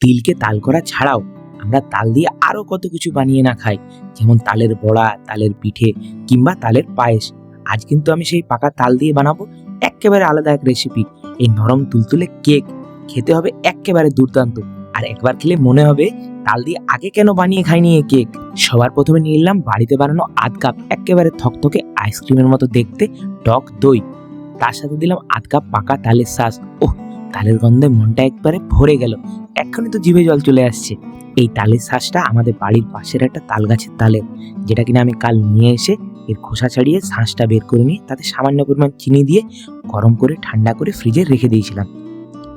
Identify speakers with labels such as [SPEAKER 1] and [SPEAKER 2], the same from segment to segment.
[SPEAKER 1] তিলকে তাল করা ছাড়াও আমরা তাল দিয়ে আরও কত কিছু বানিয়ে না খাই। যেমন তালের বড়া, তালের পিঠে কিংবা তালের পায়েস। আজ কিন্তু আমি সেই পাকা তাল দিয়ে বানাবো একেবারে আলাদা এক রেসিপি এই নরম তুলতুলে কেক। খেতে হবে একেবারে দুর্দান্ত। আর একবার খেলে মনে হবে তাল দিয়ে আগে কেন বানিয়ে খাইনি এই কেক? সবার প্রথমে নিয়ে এলাম বাড়িতে বানানো আধ কাপ একেবারে থকথকে আইসক্রিমের মতো দেখতে টক দই। তার সাথে দিলাম আধ কাপ পাকা তালের শ্বাস ওহ তালের গন্ধে মনটা একবারে ভরে গেল। এক্ষুনি তো জিভে জল চলে আসছে। এই তালের শ্বাসটা আমাদের বাড়ির পাশের একটা তাল গাছের তালের যেটা কিনা আমি কাল নিয়ে এসে এর খোসা ছাড়িয়ে শ্বাসটা বের করে নিয়ে তাতে সামান্য পরিমাণ চিনি দিয়ে গরম করে ঠান্ডা করে ফ্রিজে রেখে দিয়েছিলাম।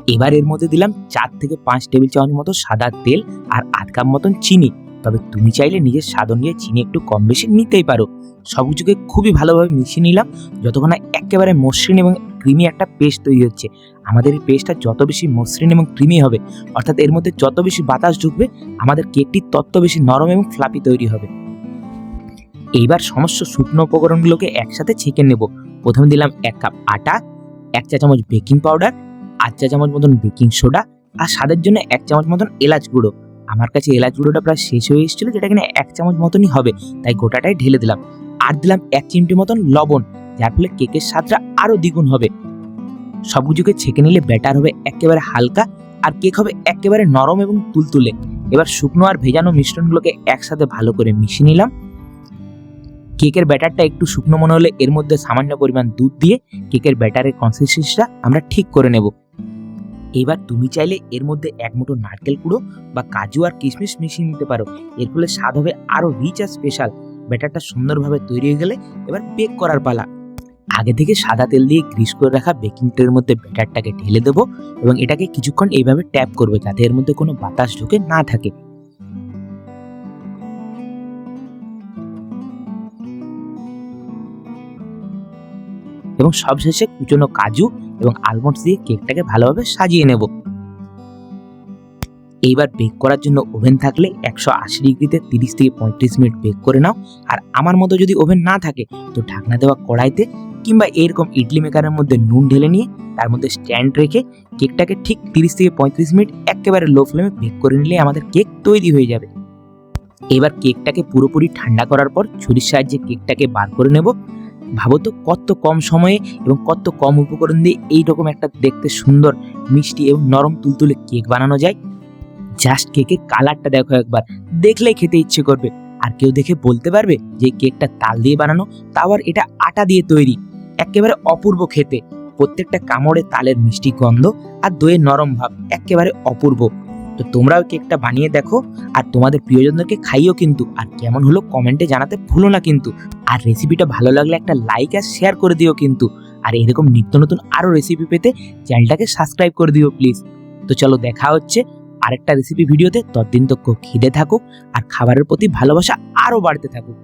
[SPEAKER 1] এবার এর মধ্যে দিলাম চার থেকে পাঁচ টেবিল চামচ মতো সাদা তেল আর আধ কাপ মতন চিনি। তবে তুমি চাইলে নিজের স্বাদ অনুযায়ী চিনি একটু কম বেশি নিতেই পারো। সব কিছুকে খুবই ভালোভাবে মিশিয়ে নিলাম, যতক্ষণ না একেবারে মসৃণ এবং ক্রিমি একটা পেস্ট তৈরি হচ্ছে। আমাদের এই পেস্টটা যত বেশি মসৃণ এবং ক্রিমি হবে, অর্থাৎ এর মধ্যে যত বেশি বাতাস ঢুকবে, আমাদের কেকটি তত বেশি নরম এবং ফ্লাপি তৈরি হবে। এইবার সমস্ত শুকনো উপকরণগুলোকে একসাথে ছেঁকে নেব। প্রথমে দিলাম এক কাপ আটা, এক চা চামচ বেকিং পাউডার আধ চা চামচ মতন বেকিং সোডা আর স্বাদের জন্য এক চামচ মতন এলাচ গুঁড়ো। আমার কাছে এলাচ গুঁড়োটা প্রায় শেষ হয়ে এসেছিল, যেটা কিনা এক চামচ মতনই হবে, তাই গোটাটাই ঢেলে দিলাম। আর দিলাম এক চিমটি মতন লবণ। যার ফলে কেকের স্বাদটা আরও দ্বিগুণ হবে। সব কিছুকে ছেঁকে নিলে ব্যাটার হবে একেবারে হালকা আর কেক হবে একেবারে নরম এবং তুলতুলে। এবার শুকনো আর ভেজানো মিশ্রণগুলোকে একসাথে ভালো করে মিশিয়ে নিলাম। কেকের ব্যাটারটা একটু শুকনো মনে হলে এর মধ্যে সামান্য পরিমাণ দুধ দিয়ে কেকের ব্যাটারের কনসিস্টেন্সিটা আমরা ঠিক করে নেব। এবার তুমি চাইলে এর মধ্যে এক মুঠো নারকেল কুড়ো বা কাজু আর কিশমিশ মিশিয়ে নিতে পারো। এর ফলে স্বাদ হবে আরও রিচ আর স্পেশাল ব্যাটারটা সুন্দরভাবে তৈরি হয়ে গেলে এবার বেক করার পালা। আগে থেকে সাদা তেল দিয়ে গ্রিস করে রাখা বেকিং ট্রের মধ্যে ব্যাটারটাকে ঢেলে দেবো এবং এটাকে কিছুক্ষণ এইভাবে ট্যাপ করবে যাতে এর মধ্যে কোনো বাতাস ঢুকে না থাকে। এবং সবশেষে কুচনো কাজু এবং আলমন্ডস দিয়ে কেকটাকে ভালোভাবে সাজিয়ে নেব। এইবার বেক করার জন্য ওভেন থাকলে একশো আশি ডিগ্রিতে তিরিশ থেকে পঁয়ত্রিশ মিনিট বেক করে নাও। আর আমার মতো যদি ওভেন না থাকে, তো ঢাকনা দেওয়া কড়াইতে কিংবা এরকম ইডলি মেকারের মধ্যে নুন ঢেলে নিয়ে তার মধ্যে স্ট্যান্ড রেখে কেকটাকে ঠিক তিরিশ থেকে পঁয়ত্রিশ মিনিট একেবারে লো ফ্লেমে বেক করে নিলে আমাদের কেক তৈরি হয়ে যাবে। এবার কেকটাকে পুরোপুরি ঠান্ডা করার পর ছুরির সাহায্যে কেকটাকে বার করে নেব। ভাবো তো কত কম সময়ে এবং কত কম উপকরণ দিয়ে এইরকম একটা দেখতে সুন্দর, মিষ্টি এবং নরম তুলতুলে কেক বানানো যায়। জাস্ট কেকের কালারটা দেখো একবার। দেখলেই খেতে ইচ্ছে করবে। আর কেউ দেখে বলতে পারবে যে কেকটা তাল দিয়ে বানানো, তাও আর এটা আটা দিয়ে তৈরি। একেবারে অপূর্ব খেতে। প্রত্যেকটা কামড়ে তালের মিষ্টি গন্ধ আর দইয়ের নরম ভাব একেবারে অপূর্ব। তো তোমরাও কেকটা বানিয়ে দেখো আর তোমাদের প্রিয়জনদেরকে খাইও কিন্তু। আর কেমন হলো কমেন্টে জানাতে ভুলো না কিন্তু। আর রেসিপিটা ভালো লাগলে একটা লাইক আর শেয়ার করে দিও কিন্তু। আর এরকম নিত্য নতুন আরও রেসিপি পেতে চ্যানেলটাকে সাবস্ক্রাইব করে দিও প্লিজ তো চলো দেখা হচ্ছে আরেকটা রেসিপি ভিডিওতে ততদিন তো খিদে থাকুক আর খাবারের প্রতি ভালোবাসা আরও বাড়তে থাকুক।